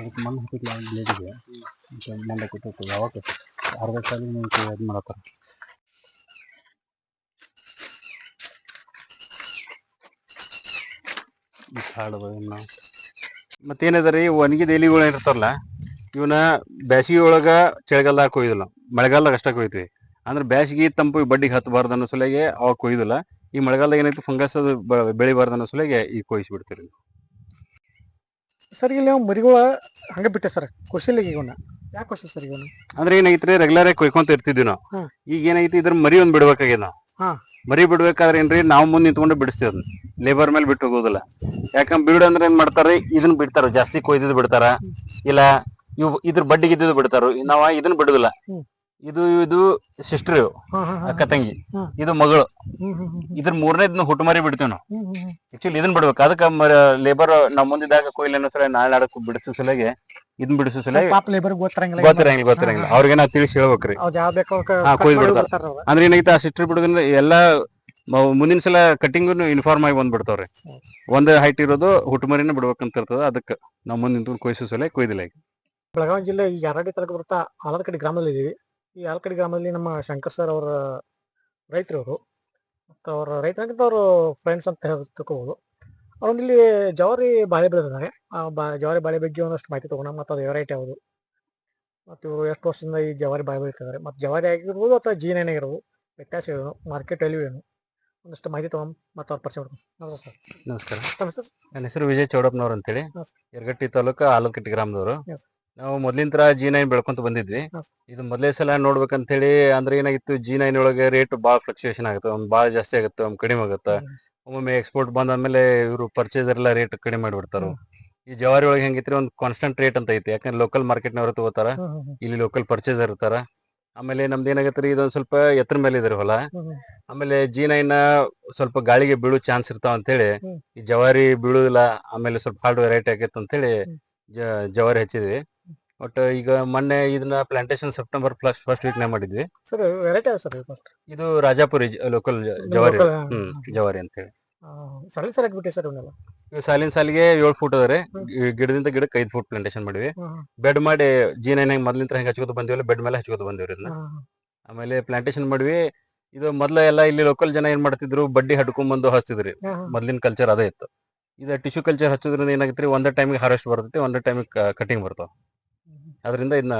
ಅದಕ್ಕೆ ಮಣ್ಣು ಹಾಕಿಲ್ಲ ಮತ್ತೆ ಯಾವಾಗ ಅರ್ಧ ಇದು ಈ ಒಣಗಿದ ಎಲಿಗಳು ಇರ್ತಾರಲ್ಲ ಇವನ್ನ ಬ್ಯಾಸಿಗೆ ಒಳಗ ಚಳಿಗಾಲದಾಗ ಕೊಯ್ದಿಲ್ಲ ಮಳೆಗಾಲದಾಗ ಅಷ್ಟ ಕೊಯ್ತೀವಿ. ಅಂದ್ರೆ ಬ್ಯಾಸಿಗೆ ತಂಪು ಬಡ್ಡಿಗೆ ಹತ್ತಬಾರ್ದು ಅನ್ನೋ ಸಲಗೆ ಅವಾಗ ಕೊಯ್ದಿಲ್ಲ ಈ ಮಳೆಗಾಲದಾಗ ಏನೈತಿ ಫಂಗಸ್ ಅದು ಬೆಳಿಬಾರ್ದು ಅನ್ನೋ ಸಲಗೆ ಈಗ ಕೊಯ್ಸಿ ಬಿಡ್ತೀರಿ ಸರ್ ಇಲ್ಲಿ ನಾವು ಮರಿಗಳ ಹಂಗ ಬಿಟ್ಟೆ ಸರ್ ಕುಶಲಿಗೆ ಇವನ್ನ ಯಾಕೆ ಕುಶಲ್ ಸರ್ ಇವನ್ನ ಅಂದ್ರೆ ಏನಾಗಿತ್ತು ರೆಗ್ಯುಲರ್ ಆಗಿ ಕೊಯ್ಕೊಂತ ಇರ್ತಿದ್ವಿ ನಾವು. ಈಗ ಏನೈತಿ ಇದ್ರ ಮರಿ ಒಂದ್ ಬಿಡ್ಬೇಕಾಗ್ಯದ ನಾವು. ಹಾ. ಮರಿ ಬಿಡ್ಬೇಕಾದ್ರೆ ಏನ್ರಿ ನಾವು ಮುಂದ್ ನಿಂತ್ಕೊಂಡು ಬಿಡಿಸ್ತೀವಿ ಅದನ್ನ. ಲೇಬರ್ ಮೇಲೆ ಬಿಟ್ಟು ಹೋಗೋದಿಲ್ಲ. ಯಾಕಂದ್ರೆ ಬಿಡು ಅಂದ್ರೆ ಏನ್ ಮಾಡ್ತಾರ ಇದನ್ನ ಬಿಡ್ತಾರ ಜಾಸ್ತಿ ಕೊಯ್ದಿದ್ ಬಿಡ್ತಾರ. ಇಲ್ಲ ಇವ್ ಇದ್ರ ಬಡ್ಡಿಗೆ ಇದ್ದಿದ್ದು ಬಿಡ್ತಾರ. ನಾವ ಇದನ್ನ ಬಿಡುದಿಲ್ಲ. ಹ್ಮ್. ಇದು ಇದು ಸಿಸ್ಟರ್ ಅಕ್ಕ ತಂಗಿ. ಇದು ಮಗಳು. ಇದ್ರ ಮೂರನೇ ದಿನ ಹುಟ್ಟು ಮರಿ ಬಿಡ್ತೀವಿ ನಾವು. ಆಕ್ಚುಲಿ ಇದನ್ನ ಬಿಡ್ಬೇಕು. ಅದಕ್ಕ ಲೇಬರ್ ನಾವ್ ಮುಂದಿದಾಗ ಕೊಯ್ಲು ಅನ್ನೋ ಸಲ ನಾಳೆ ನಾಡಕ್ ಬಿಡಿಸೋ ಸಲಗೆ ಇದನ್ನ ಬಿಡಿಸೋ ಸಲ ಲೇಬರ್ ಗೊತ್ತಿರಂಗಿಲ್ಲ ಗೊತ್ತಿರಂಗಿಲ್ಲ ಗೊತ್ತಿರಂಗಿಲ್ಲ. ಅವ್ರಿಗೆ ನಾವು ತಿಳಿಸಿ ಹೇಳ್ಬೇಕ್ರಿ ಕೊಯ್ದು ಬಿಡ್ತಾರ. ಅಂದ್ರೆ ಏನೈತೆ ಆ ಸಿಸ್ಟರ್ ಬಿಡೋದ್ರಿಂದ ಎಲ್ಲಾ ಮುಂದಿನ ಸಲ ಕಟಿಂಗ್ ಇನ್ಫಾರ್ಮ್ ಆಗಿ ಬಂದ್ಬಿಡ್ತಾವ್ರಿ. ಒಂದ್ ಹೈಟ್ ಇರೋದು ಹುಟ್ಟುಮರಿನ ಬಿಡ್ಬೇಕಂತ ಇರ್ತದ ಅದಕ್ಕೆ ನಾವ್ ಮುಂದೆ ನಿಂತ್ಕೊಂಡು ಕೊಯ್ಸೋ ಸಲ ಕೊಯ್ದಿಲ್ಲ ಈಗ. ಬೆಳಗಾವಿ ಜಿಲ್ಲೆ ಈ ಯಾರಾಡಿ ಬರ್ತಾ ಬರುತ್ತಾ ಆಲದಕಡಿ ಗ್ರಾಮದಲ್ಲಿ ಇದೀವಿ ಈ ಆಲ್ಕಡಿ ಗ್ರಾಮದಲ್ಲಿ ನಮ್ಮ ಶಂಕರ್ ಸರ್ ಅವರ ರೈತರು ಅವರು ಮತ್ತು ಅವರ ರೈತರಾಗಿದ್ದ ಅವರು ಫ್ರೆಂಡ್ಸ್ ಅಂತ ಹೇಳಿ ತಿಳ್ಕೊಬೋದು. ಅವ್ರೊಂದು ಇಲ್ಲಿ ಜವಾರಿ ಬಾಳೆ ಬೆಳೆದಿದ್ದಾರೆ. ಆ ಬಾ ಜವಾರಿ ಬಾಳೆ ಬಗ್ಗೆ ಒಂದಷ್ಟು ಮಾಹಿತಿ ತೊಗೊಂಡು ಮತ್ತು ಅದು ವೆರೈಟಿ ಯಾವುದು? ಮತ್ತು ಇವರು ಎಷ್ಟು ವರ್ಷದಿಂದ ಈ ಜವಾರಿ ಬಾಳೆ ಬೆಳೀತಿದ್ದಾರೆ. ಮತ್ತು ಜವಾರಿ ಆಗಿರ್ಬೋದು ಅಥವಾ ಜೀನ್ ಏನಾಗಿರ್ಬೋದು ವ್ಯತ್ಯಾಸ ಏನು? ಮಾರ್ಕೆಟ್ ವ್ಯಾಲ್ಯೂ ಏನು? ಒಂದಷ್ಟು ಮಾಹಿತಿ ತಗೊಂಡು ಮತ್ತು ಅವ್ರ ಪರಿಚಯ ಮಾಡ್ಕೊಂಡು. ನಮಸ್ತೆ ಸರ್ ನಮಸ್ಕಾರ. ನಮಸ್ತೆ ಸರ್ ನನ್ನ ಹೆಸರು ವಿಜಯ್ ಚೌಡಪ್ಪನವ್ರು ಅಂತೇಳಿ. ಯರಗಟ್ಟಿ ತಾಲೂಕು ಆಲೂಕಟ್ಟಿ ಗ್ರಾಮದವರು. ನಾವು ಮೊದ್ಲಿನ ತರ ಜಿ ನೈನ್ ಬೆಳ್ಕೊಂತ ಬಂದಿದ್ವಿ. ಇದು ಮೊದಲೇ ಸಲ ನೋಡ್ಬೇಕಂತ ಹೇಳಿ ಅಂದ್ರೆ ಏನಾಗಿತ್ತು ಜಿ ನೈನ್ ಒಳಗೆ ರೇಟ್ ಬಾಳ ಫ್ಲಕ್ಚುಯೇಷನ್ ಆಗುತ್ತೆ. ಒಂದ್ ಭಾಳ ಜಾಸ್ತಿ ಆಗುತ್ತೆ ಒಮ್ಮೆ ಕಡಿಮೆ ಆಗುತ್ತೆ. ಒಮ್ಮೊಮ್ಮೆ ಎಕ್ಸ್ಪೋರ್ಟ್ ಬಂದಾದ್ಮೇಲೆ ಇವರು ಪರ್ಚೇಸರ್ ಎಲ್ಲ ರೇಟ್ ಕಡಿಮೆ ಮಾಡಿಬಿಡ್ತಾರ. ಈ ಜವಾರಿ ಒಳಗೆ ಹೆಂಗಿತ್ರಿ ಒಂದು ಕಾನ್ಸ್ಟೆಂಟ್ ರೇಟ್ ಅಂತ ಐತಿ. ಯಾಕಂದ್ರೆ ಲೋಕಲ್ ಮಾರ್ಕೆಟ್ ನವರು ತಗೋತಾರ ಇಲ್ಲಿ ಲೋಕಲ್ ಪರ್ಚೇಸರ್ ಇರ್ತಾರ. ಆಮೇಲೆ ನಮ್ದು ಏನಾಗತ್ತೆ ರೀ ಇದೊಂದ್ ಸ್ವಲ್ಪ ಎತ್ತರ ಮೇಲೆ ಇದ್ರಿ ಹೊಲ. ಆಮೇಲೆ ಜಿ ನೈನ್ ಸ್ವಲ್ಪ ಗಾಳಿಗೆ ಬೀಳೋ ಚಾನ್ಸ್ ಇರ್ತಾವ ಅಂತೇಳಿ. ಈ ಜವಾರಿ ಬೀಳುದಿಲ್ಲ ಆಮೇಲೆ ಸ್ವಲ್ಪ ಹಾರ್ಡ್ ವೆರೈಟಿ ಆಗೈತೆ ಅಂತೇಳಿ ಜವಾರಿ ಹಚ್ಚಿದ್ವಿ. ಬಟ್ ಈಗ ಮೊನ್ನೆ ಇದನ್ನ plantation September plus first week ನೇ ಮಾಡಿದ್ವಿ. ಸರ್ ವೆರೈಟಿ ಸರ್ ಇದು ರಾಜಾಪುರಿ ಲೋಕಲ್ ಜವಾರಿ. ಹ್ಮ್ ಜವಾರಿ ಅಂತೇಳಿ ಹೇಳಿ. ಸರ್ ಹಾಕ್ಬಿಟ್ಟೆ ಸರ್ ಇವನ್ನೆಲ್ಲ? ಇವು ಸಾಲಿನ ಸಾಲಿಗೆ ಏಳು ಫೂಟ್ ಅದ ರೀ ಗಿಡದಿಂದ ಗಿಡಕ್ಕೆ ಐದು ಫೂಟ್ ಪ್ಲಾಂಟೇಶನ್ ಮಾಡಿವಿ. ಬೆಡ್ ಮಾಡಿ ಜಿ ನೈನ್ ಹೆಂಗ್ ಮೊದ್ಲಿಂದ ಹೆಂಗ್ ಹಚ್ಕೋತ ಬಂದಿವಲ್ಲ ಬೆಡ್ ಮೇಲೆ ಹಚ್ಕೋತ ಬಂದಿವ್ರಿ ಇದನ್ನ ಆಮೇಲೆ ಪ್ಲಾಂಟೇಶನ್ ಮಾಡಿವಿ. ಇದು ಮೊದ್ಲ ಎಲ್ಲ ಇಲ್ಲಿ ಲೋಕಲ್ ಜನ ಏನ್ ಮಾಡ್ತಿದ್ರು ಬಡ್ಡಿ ಹಡ್ಕೊಂಡ್ ಬಂದು ಹಚ್ತಿದ್ರಿ ಮೊದ್ಲಿನ ಕಲ್ಚರ್ ಅದೇ ಇತ್ತು. ಇದು ಟಿಶ್ಯೂ ಕಲ್ಚರ್ ಹಚ್ಚೋದ್ರಿಂದ ಏನಾಗತ್ರಿ ಒಂದೇ ಟೈಮಿಗೆ ಹಾರ್ವೆಸ್ಟ್ ಬರ್ತೈತಿ ಒಂದೇ ಟೈಮಿಗೆ ಕಟಿಂಗ್ ಬರ್ತಾವ. ಅದರಿಂದ ಇದನ್ನ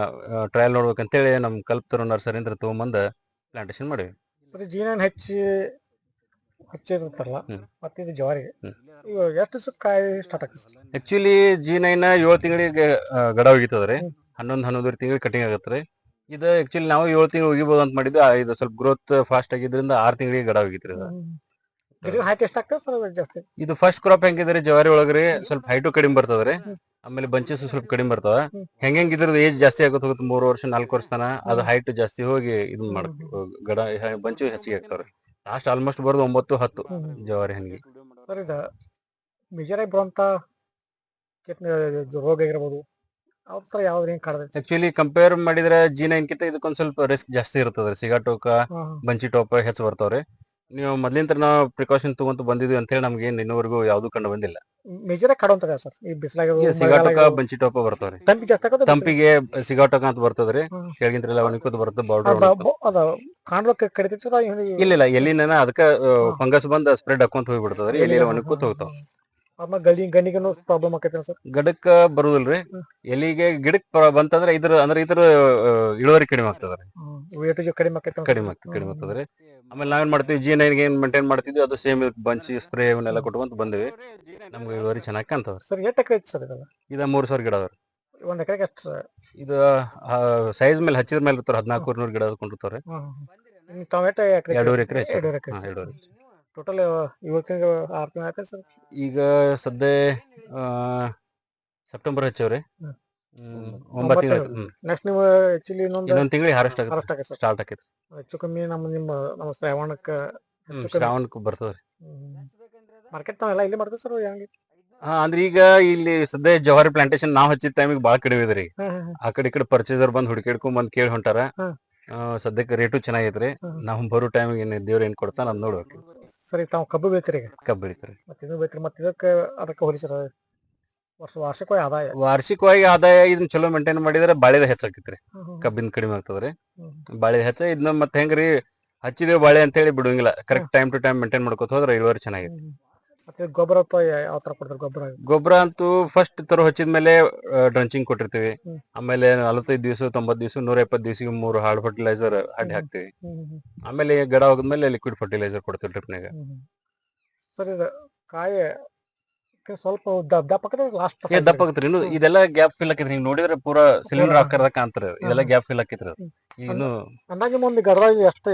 ಟ್ರಯಲ್ ನೋಡ್ಬೇಕಂತೇಳಿ ನಮ್ಮ ಕಲ್ಪತರು ನರ್ಸರಿಂದ್ರ ತಗೊಂಬಂದ ಪ್ಲಾಂಟೇಶನ್ ಮಾಡಿವಿ. ಸರಿ ಜೀನನ್ ಹೆಚ್ಚಿ ಹಚ್ಚಿ ಹಚ್ಚಿರ್ತಾರಲ್ಲ. ಮತ್ತೆ ಇದು ಜವಾರಿಗೆ. ಇವಾಗ ಎಷ್ಟು ದಿವಸ ಕಾಯಿ ಸ್ಟಾರ್ಟ್ ಆಗ್ತದೆ ಆಕ್ಚುಲಿ ಜಿ ನೈನ್ ಏಳು ತಿಂಗಳಿಗೆ ಗಡ ಹೋಗಿತ್ತದ್ರಿ ರೀ. ಹನ್ನೊಂದು ಹನ್ನೊಂದೂವರೆ ತಿಂಗಳಿಗೆ ಕಟಿಂಗ್ ರೀ. ಇದು ಆಕ್ಚುಲಿ ನಾವು ಏಳು ತಿಂಗಳು ಹೋಗಿಬೋದು ಅಂತ ಮಾಡಿದ್ದು ಇದು ಸ್ವಲ್ಪ ಗ್ರೋತ್ ಫಾಸ್ಟ್ ಆಗಿದ್ರಿಂದ ಆರು ತಿಂಗಳಿಗೆ ಗಡ ಹೋಗಿತ್ರಿ ಇದು ಹೈಟ್ ಎಷ್ಟು ಆಗ್ತದೆ ಸರ್ ಜಾಸ್ತಿ? ಇದು ಫಸ್ಟ್ ಕ್ರಾಪ್ ಹೆಂಗಿದ್ರಿ? ಜವಾರಿ ಒಳಗ್ರಿ ಸ್ವಲ್ಪ ಹೈಟು ಕಡಿಮೆ ಬರ್ತದ್ರಿ. ಆಮೇಲೆ ಬಂಚಸ್ ಸ್ವಲ್ಪ ಕಡಿಮೆ ಬರ್ತಾವ. ಹೆಂಗ ಇದ್ರದ್ದು ಏಜ್ ಜಾಸ್ತಿ ಆಗುತ್ತೆ ಹೋಗುತ್ತೆ ಮೂರು ವರ್ಷ ನಾಲ್ಕು ವರ್ಷ ತನ ಅದು ಹೈಟ್ ಜಾಸ್ತಿ ಹೋಗಿ ಇದನ್ನ ಮಾಡ್ತೀವಿ ಗಡ ಬಂಚು ಹೆಚ್ಚಿಗೆ ಆಗ್ತಾವ್ರಿ. ಲಾಸ್ಟ್ ಆಲ್ಮೋಸ್ಟ್ ಬರೋದು ಒಂಬತ್ತು ಹತ್ತು ಜವಾರಿ ಹೆಂಗೆ ಸರ್ ಇದು ಮೇಜರಾಗಿ ಬರುವಂತ ಕೆಟ್ಟ ರೋಗ ಹೆಂಗೆ ಆಕ್ಚುಲಿ ಕಂಪೇರ್ ಮಾಡಿದ್ರೆ ಜಿ ನೈನ್ ಕಿಂತ ಇದಕ್ಕೊಂದ್ ಸ್ವಲ್ಪ ರಿಸ್ಕ್ ಜಾಸ್ತಿ ಇರ್ತದ್ರಿ. ಸಿಗಾಟೋಕ ಬಂಚಿ ಟೋಪ ಹೆಚ್ಚು ಬರ್ತಾವ್ರಿ. ನೀವು ಮೊದ್ಲಿಂತ ನಾವು ಪ್ರಿಕಾಷನ್ ತಗೊಂತ ಬಂದಿದ್ವಿ ಅಂತ ಹೇಳಿ ನಮ್ಗೆ ಏನ್ ಇನ್ನೂವರೆಗೂ ಯಾವ್ದು ಕಂಡು ಬಂದಿಲ್ಲ. Major sir? ಈ ಬಿಸಿಲಾಗ ಸಿಗಾಟಕ ಬಂಚಿ ಟಾಪ್ ಬರ್ತಾವ್ರಿ. ತಂಪಿ ಜಾಸ್ತಿ ಆಗೋದು ತಂಪಿಗೆ ಸಿಗಾಟಕ ಅಂತ ಬರ್ತದ್ರಿ. ಕೆಳಗಿಂದ್ರೆಲ್ಲ ಒಣಕೋದ್ ಬರ್ತದೆ ಬಾರ್ಡರ್ ಅದ ಕಾಣ್ಲಿಕ್ಕೆ ಕಡಿತೈತದ ಇಲ್ಲ ಇಲ್ಲ ಎಲ್ಲಿನ ಅದಕ್ಕ ಫಂಗಸ್ ಬಂದ್ ಸ್ಪ್ರೆಡ್ ಹಾಕೊಂತ ಹೋಗ್ಬಿಡ್ತದ್ರಿ ಎಲ್ಲಿ ಒಣಕೋತ ಹೋಗ್ತಾವ. ಗಂಡಿಗೂ ಪ್ರಾಬ್ಲಮ್ ಆಕೈತೆ ಸರ್? ಗಿಡಕ್ಕ ಬರುದಿಲ್ರಿ. ಎಲಿಗೆ ಗಿಡಕ್ ಪ್ರ- ಬಂತಂದ್ರ ಇದ್ರ ಅಂದ್ರೆ ಇದ್ರ ಆ, ಇಳುವರಿ ಕಡಿಮೆ ಆಗ್ತದ್ರಿ. ವೇಟ್ ಕಡಿಮೆ ಆಕೈತೆ ಕಡಿಮೆ ಆಗ್ತದೆ ಕಡಿಮೆ ಆಗ್ತದ್ರಿ. ಆಮೇಲೆ ನಾವೇನ್ ಮಾಡ್ತೀವಿ ಜಿ ನೈನ್ ಏನ್ ಮೇಂಟೈನ್ ಮಾಡ್ತಿದ್ವಿ ಅದು ಸೇಮ್ ಬಂಚಿ ಸ್ಪ್ರೇ ಇವನ್ನೆಲ್ಲ ಕೊಟ್ಕೊಂತ ಬಂದಿವಿ. ನಮ್ಗೆ ಇಳುವರಿ ಚೆನ್ನಾಗಿ ಕಾಣ್ತದ ಸರ್ ಎಷ್ಟು ಎಕರೆ ಐತೆ ಸರ್ ಇದೆಲ್ಲ? ಇದ ಮೂರ್ ಸಾವಿರ ಗಿಡ ಅದಾವ್ರಿ. ಒಂದ್ ಎಕರೆಗೆ ಎಷ್ಟು ಸರ್? ಇದು ಸೈಜ್ ಮೇಲೆ ಹಚ್ಚಿದ ಮೇಲೆ ಇರ್ತಾರ ಹದಿನಾಲ್ಕು ನೂರು ಗಿಡ ಕೊಂಡಿರ್ತಾವ್ರಿ ತಾವು ಎಷ್ಟು ಎಕರೆ ಎರಡೂವರೆ ಎಕರೆ. ಎರಡೂವರೆ ಎಕರೆ ಎರಡೂವರೆ. ಟೋಟಲ್ ಏಳು ತಿಂಗಳು ಆರು ತಿಂಗಳು ಆಯ್ತು ಸರ್? ಈಗ ಸದ್ಯ ಸೆಪ್ಟೆಂಬರ್ ಹಚ್ಚವ್ರಿ. ಒಂಬತ್ತು ತಿಂಗಳು ನೆಕ್ಸ್ಟ್ ನೀವು ಆಕ್ಚುಲಿ ಇನ್ನೊಂದು ಇನ್ನೊಂದು ತಿಂಗಳಿಗೆ ಹಾರೆಸ್ಟ್ ಆಗುತ್ತೆ. ಆಗುತ್ತೆ ಸ್ಟಾರ್ಟ್ ಆಕೈತಿ. ಹೆಚ್ಚು ಕಮ್ಮಿ ನಮ್ಮ ನಿಮ್ಮ ನಮ್ಮ ಶ್ರಾವಣಕ್ಕೆ ಶ್ರಾವಣಕ್ಕೆ ಬರ್ತದೆ ಮಾರ್ಕೆಟ್ ತಾವೆಲ್ಲ ಇಲ್ಲಿ ಮಾಡ್ತೀವಿ ಸರ್ ಹೆಂಗೆ? ಹಾ ಅಂದ್ರೆ ಈಗ ಇಲ್ಲಿ ಸದ್ಯ ಜವಾರಿ ಪ್ಲಾಂಟೇಶನ್ ನಾವ್ ಹಚ್ಚಿದ ಟೈಮಿಗೆ ಬಾಳ ಕಡಿಮೆ ಇದ್ರಿ ಆ ಕಡೆ ಈ ಕಡೆ ಪರ್ಚೇಸರ್ ಬಂದ್ ಹುಡುಕಿಡ್ಕೊಂಡ್ ಬಂದ್ ಕೇಳಿ ಹೊಂಟಾರ ಸದ್ಯಕ್ಕೆ ರೇಟು ಚೆನ್ನಾಗೈತ್ರಿ. ನಾವು ಬರೋ ಟೈಮಿಗೆ ಏನು ದೇವ್ರ ಏನ್ ಕೊಡ್ತಾನ ಅದ್ ನೋಡ್ಬೇಕು ಸರಿ ತಾವು ಕಬ್ಬು ಬೇಕ್ರಿ ಈಗ? ಕಬ್ಬು ಬೇಕ್ರಿ ಮತ್ತೆ ಇದು ಬೆಳಿತೀರಿ ಮತ್ತೆ ಇದಕ್ಕೆ ಅದಕ್ಕೆ ಹೋಲಿ ಸರ್ ವರ್ಷ ವಾರ್ಷಿಕವಾಗಿ ಆದಾಯ. ವಾರ್ಷಿಕವಾಗಿ ಆದಾಯ ಇದನ್ನ ಚಲೋ ಮೇಂಟೈನ್ ಮಾಡಿದ್ರೆ ಬಾಳೆದ ಹೆಚ್ಚಾಕೈತ್ರಿ ಕಬ್ಬಿನ ಕಡಿಮೆ ಆಗ್ತದ್ರಿ. ಬಾಳೆದ ಬಾಳೆ ಹೆಚ್ಚ ಇದನ್ನ ಮತ್ತೆ ಹೆಂಗ್ರಿ ಹಚ್ಚಿದೇವ್ ಬಾಳೆ ಅಂತ ಹೇಳಿ ಬಿಡುವಂಗಿಲ್ಲ correct time to time maintain ಮಾಡ್ಕೊತ ಹೋದ್ರೆ ಇಳುವರಿ ಚೆನ್ನಾಗಿದೆ. ಮತ್ತೆ ಗೊಬ್ಬರ ಯಾವ ತರ ಕೊಡ್ತಾರೆ ಗೊಬ್ಬರ? ಗೊಬ್ಬರ ಅಂತೂ ಫಸ್ಟ್ ತರ ಹಚ್ಚಿದ್ಮೇಲೆ ಡ್ರಂಚಿಂಗ್ ಕೊಟ್ಟಿರ್ತೀವಿ. ಆಮೇಲೆ ನಲವತ್ತೈದು ದಿವಸ ತೊಂಬತ್ ದಿವಸ ನೂರ ಎಪ್ಪತ್ತು ದಿವಸಕ್ಕೆ ಮೂರು ಹಾರ್ಡ್ ಫರ್ಟಿಲೈಸರ್ ಅಡ್ಡಿ. ಹಾಕ್ತಿವಿ. ಆಮೇಲೆ ಗಿಡ ಹೋದ್ಮೇಲೆ ಲಿಕ್ವಿಡ್ ಫರ್ಟಿಲೈಸರ್ ಕೊಡ್ತೀವಿ ಡ್ರಿಪ್ನಾಗ ಸರ್ ಇದು ಕಾಯಿ ಸ್ವಲ್ಪ ಲಾಸ್ಟ್ ದಪ್ಪ ಇನ್ನು ಇದೆಲ್ಲ ಗ್ಯಾಪ್ ಫಿಲ್ ಹಾಕಿದ್ರೆ ಹಿಂಗ್ ನೋಡಿದ್ರೆ ಪೂರಾ ಸಿಲಿಂಡರ್ ಆಕಾರದ ಕಾಣ್ತಾರೆ ಇದೆಲ್ಲ ಗ್ಯಾಪ್ ಫಿಲ್ ಆಕೈತ್ರಿ ಅದು ಹ್ಮ್. ಇನ್ನು ಅಂದಾಜು ಒಂದು ಗಡದಾಗ ಎಷ್ಟು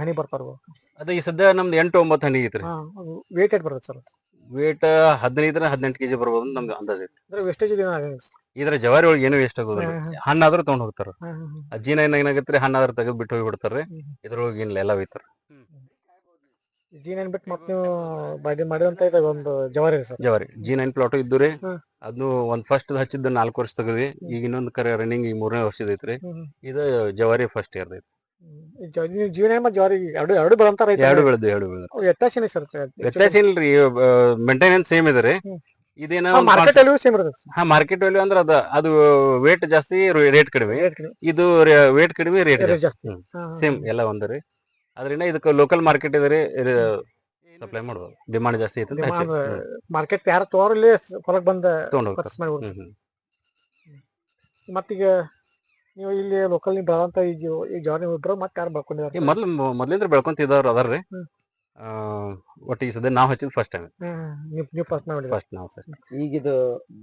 ಹನಿ ಬರ್ತಾರ ಅದ ಈ ಸದ್ಯ ನಮ್ದು ಎಂಟು ಒಂಬತ್ತು ಹನಿ ಐತ್ರಿ. ವೇಟ್ ಎಷ್ಟು ಬರುತ್ತೆ ಸರ್? ವೇಟ್ ಹದಿನೈದರ ಹದಿನೆಂಟು ಕೆಜಿ ಬರ್ಬೋದು ನಮ್ದು ಅಂದಾಜ್ ಐತಿ ಅಂದ್ರೆ ವೇಸ್ಟೇಜ್ ಇದ್ರ ಜವಾರಿ ಒಳಗೆ ಏನು ವೇಸ್ಟ್ ಆಗೋದಿಲ್ಲ. ಹಣ್ಣಾದ್ರೂ ತಗೊಂಡ್ ಹೋಗ್ತಾರ. ಅಜ್ಜಿನ ಏನಾಗತ್ರಿ ಹಣ್ಣಾದ್ರ ತೆಗೆದು ಬಿಟ್ಟು ಹೋಗಿ ಬಿಡ್ತಾರ್ರಿ ರೀ ಇದ್ರೊಳಗೆ ಏನಿಲ್ಲ ಎಲ್ಲ ಒಯ್ತಾರ ಜಿ ನೈನ್ ಬಿಟ್ಟು ಮತ್ತೆ ನೀವು ಬಾಡಿ ಮಾಡಿದಂತ ಇದೆ ಒಂದು ಜವಾರಿ ಸರ್. ಜವಾರಿ. ಜಿ ನೈನ್ ಪ್ಲಾಟ್ ಇದ್ದು ರೀ. ಅದನ್ನು ಒಂದ್ ಫಸ್ಟ್ ಹಚ್ಚಿದ್ದು ನಾಲ್ಕು ವರ್ಷ ತೆಗದ್ವಿ. ಈಗ ಇನ್ನೊಂದು ಕರೆ ರನ್ನಿಂಗ್ ಈಗ ಮೂರನೇ ವರ್ಷದ ಐತ್ರಿ. ಇದು ಜವಾರಿ ಫಸ್ಟ್ ಇಯರ್ ಐತಿ ಜೀವನ ಮತ್ತು ಜವಾರಿ ಎರಡು ಎರಡು ಬೆಳಂತ ರೈತ ಎರಡು ಬೆಳೆದು ಎರಡು ಬೆಳೆದು ವ್ಯತ್ಯಾಸ ಏನೇ ಸರ್ ವ್ಯತ್ಯಾಸ ಇಲ್ರಿ ಮೇಂಟೆನೆನ್ಸ್ ಸೇಮ್ ಇದೆ ರೀ. ಇದೇನ ಮಾರ್ಕೆಟ್ ವ್ಯಾಲ್ಯೂ ಸೇಮ್ ಇರುತ್ತೆ ಹಾ ಮಾರ್ಕೆಟ್ ವ್ಯಾಲ್ಯೂ ಅಂದ್ರೆ ಅದ ಅದು ವೇಟ್ ಜಾಸ್ತಿ ರೇಟ್ ಕಡಿಮೆ. ಇದು ವೇಟ್ ಕಡಿಮೆ ರೇಟ್ ಜಾಸ್ತಿ. ಸೇಮ್ ಎಲ್ಲ ಒಂದೇ ರೀ. ಅದರಿಂದ ಇದಕ್ಕೆ ಲೋಕಲ್ ಮಾರ್ಕೆಟ್ ಇದೆ ರೀ ಸಪ್ಲೈ ಮಾಡ್ಬೋದು. ಡಿಮಾಂಡ್ ಜಾಸ್ತಿ ಐತೆ ಮಾರ್ಕೆಟ್ ಯಾರು ತೋರಲ್ಲಿ ಹೊರಗೆ ಬಂದ ಪರ್ಚೇಸ್ ಮಾಡಿ ಮತ್ತೀಗ ನೀವು ಇಲ್ಲಿ ಲೋಕಲ್ ನೀವು ಬೆಳೆದಂತ ಈ ಜೀವ- ಈ ಜವಾನಿ ಇಬ್ಬರು ಮತ್ತೆ ಯಾರು ಬೆಳ್ಕೊಂಡಿದ್ದಾರೆ ಮೊದ್ಲು ಮೊದ್ಲಿಂದ ಬೆಳ್ಕೊಂತಿದ್ದವ್ರು ಅದಾರ್ರಿ ಹ್ಮ್. ಆ, ಒಟ್ಟು ಈ ಸದ್ಯ ನಾವ್ ಹಚ್ಚಿದ್ ಫಸ್ಟ್ ಟೈಮ್ ನೀವು ನೀವು ಫಸ್ಟ್ ಮಾಡಿದ್ರೆ ಫಸ್ಟ್ ನಾವು ಸರ್. ಈಗಿದು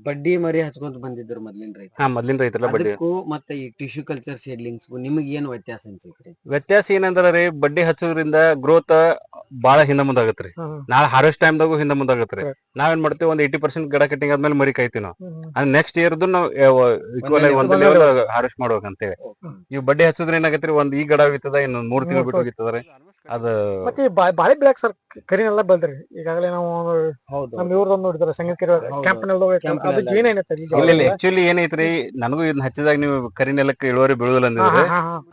ಬಡ್ಡಿ ಮರಿ ಹಚ್ಕೊಂತ ಬಂದಿದ್ರು ಮೊದ್ಲಿನ ರೈತ ಹಾ ಮೊದ್ಲಿನ ರೈತರೆಲ್ಲ ಬಡ್ಡಿ. ಅದಕ್ಕೂ ಮತ್ತೆ ಈ ಟಿಶ್ಯೂ ಕಲ್ಚರ್ ಸೀಡ್ಲಿಂಗ್ಸ್ ನಿಮಗೆ ಏನು ವ್ಯತ್ಯಾಸ ಅನ್ಸೈತ್ರಿ ವ್ಯತ್ಯಾಸ ಏನಂದ್ರ ರೀ ಬಡ್ಡಿ ಹಚ್ಚೋದ್ರಿಂದ ಗ್ರೋತ್ ಬಾಳ ಹಿಂದ ಮುಂದಾಗತ್ರಿ ನಾಳೆ ಹಾರ್ವೆಸ್ಟ್ ಟೈಮ್ದಾಗೂ ಹಿಂದ ಮುಂದಾಗತ್ರಿ ನಾವ್ ನಾವೇನ್ ಮಾಡ್ತೀವಿ ಒಂದ್ ಏಯ್ಟಿ ಪರ್ಸೆಂಟ್ ಗಿಡ ಕಟ್ಟಿಂಗ್ ಆದ್ಮೇಲೆ ಮರಿ ಕಾಯ್ತೀವಿ ನಾವು. ಅಂದ್ರೆ ನೆಕ್ಸ್ಟ್ ಇಯರ್ದು ನಾವು ಈಕ್ವಲ್ ಆಗಿ ಒಂದೇ. ಲೆವೆಲ್ ಹಾರ್ವೆಸ್ಟ್ ಮಾಡ್ಬೇಕಂತೇಳಿ ಇವ್ ಬಡ್ಡಿ ಹಚ್ಚಿದ್ರೆ ಏನಾಗತ್ರಿ ಒಂದ್ ಈ ಗಿಡ ಹೋಗಿತ್ತದ ಇನ್ನ ಮೂರ್ ತಿಂಗಳು ಬಿಟ್ಟು ಹೋಗಿತ್ತದ್ರಿ ಅದ ಮತ್ತೆ ಬಾಳೆ ಬೆಳಕ್ ಸರ್ ಕರಿನೆಲ್ಲ ಬೆಳ್ದ್ರಿ ಈಗಾಗಲೇ ನಾವು ನಮ್ಮ ಇವ್ರದೊಂದು ನೋಡಿದ್ರೆ ಸಂಗೀತ ಅದು ಜೀನ್ ಏನೈತೆ ಇಲ್ಲ ಇಲ್ಲ ಆಕ್ಚುಲಿ ಏನೈತ್ರಿ ನನಗೂ ಇದನ್ನ ಹಚ್ಚಿದಾಗ ನೀವು ಕರಿ ನೆಲಕ್ಕೆ ಇಳುವರಿ ಬೀಳುದಿಲ್ಲ ಅಂದ್ರೆ ಅಂದಿದ್ರಿ.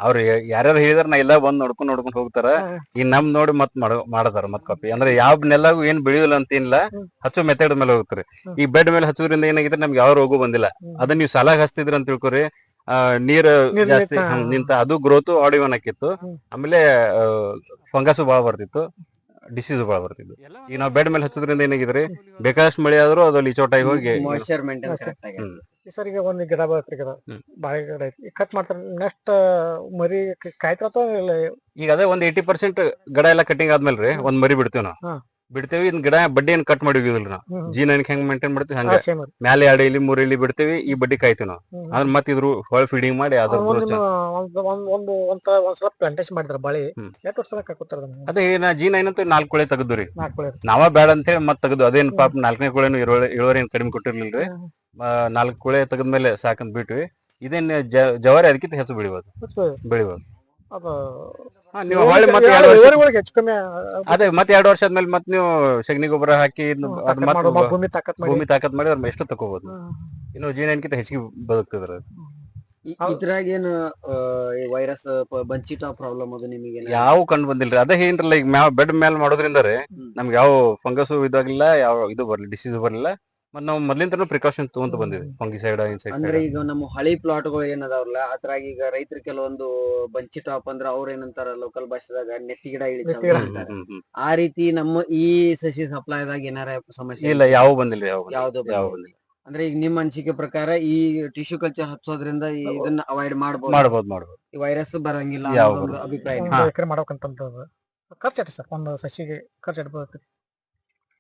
ಅವ್ರು ಯಾರ್ಯಾರು ಹೇಳಿದ್ರೆ ನಾ ಎಲ್ಲ ಬಂದ್ ನೋಡ್ಕೊಂಡ್ ನೋಡ್ಕೊಂಡ್ ಹೋಗ್ತಾರ. ಈ ನಮ್ ನೋಡಿ ಮತ್ ಮಾಡ ಮಾಡತಾರ ಮತ್ ಕಾಪಿ ಅಂದ್ರೆ ಯಾವ ನೆಲಗೂ ಏನ್ ಬೆಳೆಯಲ್ಲ ಅಂತ ಏನಿಲ್ಲ. ಹಚ್ಚೋ ಮೆಥಡ್ ಮೇಲೆ ಹೋಗ್ತಾರೆ. ಈ ಬೆಡ್ ಮೇಲೆ ಹಚ್ಚೋದ್ರಿಂದ ಏನಾಗಿದ್ರೆ ನಮ್ಗೆ ಯಾವ ರೋಗ ಬಂದಿಲ್ಲ. ಅದನ್ನ ನೀವು ಸಲಾಗ್ ಹಚ್ತಿದ್ರ ಅಂತ ತಿಳ್ಕೊರಿ. ನೀರ್ ಜಾಸ್ತಿ ನಿಂತ- ಅದು ಗ್ರೋತ್ ಆಡಿವನ್ ಆಕಿತ್ತು ಹ್ಮ್. ಆಮೇಲೆ ಫಂಗಸ್ ಬಾಳ ಬರ್ತಿತ್ತು. ಡಿಸೀಸ್ ಬಾಳ ಬರ್ತಿತ್ತು. ಈಗ ನಾವು ಬೆಡ್ ಮೇಲೆ ಹಚ್ಚೋದ್ರಿಂದ ಏನಾಗಿದ್ರಿ ಬೇಕಾದಷ್ಟು ಮಳೆ ಆದ್ರೂ ಅದ್ರಲ್ಲಿ ಲಿಚೋಟಾಗಿ ಹೋಗಿ ಈ ಸರ್ ಈಗ ಒಂದು ಗಿಡ ಬರುತ್ತೆ ಗಿಡ ಹ್ಮ್. ಬಾಳೆ ಗಿಡ ಐತಿ ಕಟ್ ಮಾಡ್ತಾರೆ ನೆಕ್ಸ್ಟ್ ಮರಿ ಕಾಯ್ತಾರ ಅಥವಾ ಇಲ್ಲ ಈಗ ಅದೇ ಒಂದ್ ಏಯ್ಟಿ ಪರ್ಸೆಂಟ್ ಗಿಡ ಎಲ್ಲ ಕಟಿಂಗ್ ಆದ್ಮೇಲೆ ರೀ ಒಂದ್ ಮರಿ ಬಿಡ್ತೇವ್ ನಾವು ಹಾ. ಬಿಡ್ತೇವಿ ಇನ್ ಗಿಡ ಬಡ್ಡಿ ಏನ್ ಕಟ್ ಮಾಡಿ ಹೋಗಿದಿಲ್ಲ ನಾವು. ಜೀನ್ ಹೆಂಗ್ ಮೇಂಟೈನ್ ಮಾಡ್ತೀವಿ? ಹಂಗ. ಮ್ಯಾಲೆ ಎರಡು ಇಲಿ ಮೂರ್ ಇಲಿ ಬಿಡ್ತೇವಿ ಈ ಬಡ್ಡಿ ಕಾಯ್ತೀವಿ ನಾವು. ಅದ್ರ ಮತ್ತೆ ಇದ್ರು ಹೊಳ್ ಫೀಡಿಂಗ್ ಮಾಡಿ ಅದ್ರ ಒಂದು ಸಲ ಪ್ಲಾಂಟೇಶನ್ ಮಾಡಿದ್ರ ಬಾಳಿ. ಎಷ್ಟು ವರ್ಷ ಹಾಕೋತಾರ ಅದೇ ನಾ ಜೀನ್ ಏನಂತ ನಾಲ್ಕು ಕುಳೆ ತೆಗೆದು ರೀ. ನಾಲ್ಕು ಕೊಳೆ. ನಾವ ಬೇಡ ಅಂತ ಹೇಳಿ ಮತ್ತೆ ತೆಗೆದು ಅದೇನ್ ಪಾಪ ನಾಲ್ಕನೇ ಕೊಳೆನು ಇಳುವರಿ ಏನ್ ಕಡಿಮೆ ಕೊಟ್ಟಿರ್ಲಿಲ್ರಿ? ನಾಲ್ಕು ಕೊಳೆ ತೆಗೆದ್ಮೇಲೆ ಸಾಕಂತ ಬಿಟ್ವಿ. ಇದೇನ್ ಜ- ಜವಾರಿ ಅದಕ್ಕಿಂತ ಹೆಚ್ಚು ಬೆಳಿಬೋದು. ಬೆಳಿಬೋದು. ಅದು ನೀವು ಹೊಳ್ಳಿ ಮತ್ತೆ ಎರಡು ವರ್ಷ ಇಳುವರಿ ಒಳಗೆ ಹೆಚ್ಚು ಕಮ್ಮಿ ಅದೇ ಮತ್ತೆ ಎರಡು ವರ್ಷ ಆದ್ಮೇಲೆ ಮತ್ತೆ ನೀವು ಸಗಣಿ ಗೊಬ್ಬರ ಹಾಕಿ ಇದ್ನ ಅದ್ ಭೂಮಿ ತಾಕತ್ ಮಾಡಿ. ಭೂಮಿ ತಾಕತ್ ಮಾಡಿ ಅದ್ರ ಎಷ್ಟು ತಕೋಬಹುದು ಇನ್ನು ಜೀನಕಿಂತ ಹೆಚ್ಚಿಗೆ ಬದುಕ್ತದ್ರ ಹೌದು. ಇದ್ರಾಗ ಏನು ವೈರಸ್ ಬಂಚಿಟ ಪ್ರಾಬ್ಲಮ್ ಅದು ನಿಮಗೆ ಯಾವ ಕಂಡು ಬಂದಿಲ್ರಿ ಅದೇ ಏನ್ರಲ್ಲ ಈಗ ಬೆಡ್ ಮೇಲೆ ಮಾಡೋದ್ರಿಂದ ರೀ. ನಮ್ಗೆ ಯಾವ ಫಂಗಸ್ ಇದಾಗಿಲ್ಲ ಯಾವ ಇದು ಬರ್ಲಿ ಡಿಸೀಸ್ ಬರ್ಲಿಲ್ಲ. ಮತ್ ನಾವು ಮೊದ್ಲಿಂದ ಪ್ರಿಕಾಷನ್ ತಗೊಂತ ಬಂದಿವಿ ಫಂಗಿಸೈಡ್ ಅಂದ್ರೆ ಈಗ ನಮ್ಮ ಹಳಿ ಪ್ಲಾಟ್ಗಳು ಏನದಾವಲ್ಲ ಅದ್ರಾಗ ಈಗ ರೈತರು ಕೆಲವೊಂದು ಬಂಚಿ ಟಾಪ್ ಅಂದ್ರ ಅವ್ರ ಏನಂತಾರ ಲೋಕಲ್ ಭಾಷೆದಾಗ ನೆತ್ತಿ ಗಿಡ ಇಳಿತಾವ. ಆ ರೀತಿ ನಮ್ಮ ಈ ಸಸಿ ಸಪ್ಲೈದಾಗ ಏನಾರ ಸಮಸ್ಯೆ ಇಲ್ಲ ಯಾವ ಬಂದಿಲ್ಲ ಯಾವ ಬಂದಿಲ್ಲ. ಯಾವ್ದು ಬಂದಿಲ್ಲ. ಅಂದ್ರೆ ಈಗ ನಿಮ್ಮ ಅನಿಸಿಕೆ ಪ್ರಕಾರ ಈ ಟಿಶ್ಯೂ ಕಲ್ಚರ್ ಹಚ್ಚೋದ್ರಿಂದ ಇದನ್ನ ಅವಾಯ್ಡ್ ಮಾಡಬಹುದು ಮಾಡಬಹುದು ಮಾಡಬಹುದು ಈ ವೈರಸ್ ಬರಂಗಿಲ್ಲ. ಅಭಿಪ್ರಾಯ ಖರ್ಚು ಸರ್ ಒಂದು ಸಸಿಗೆ ಖರ್ಚು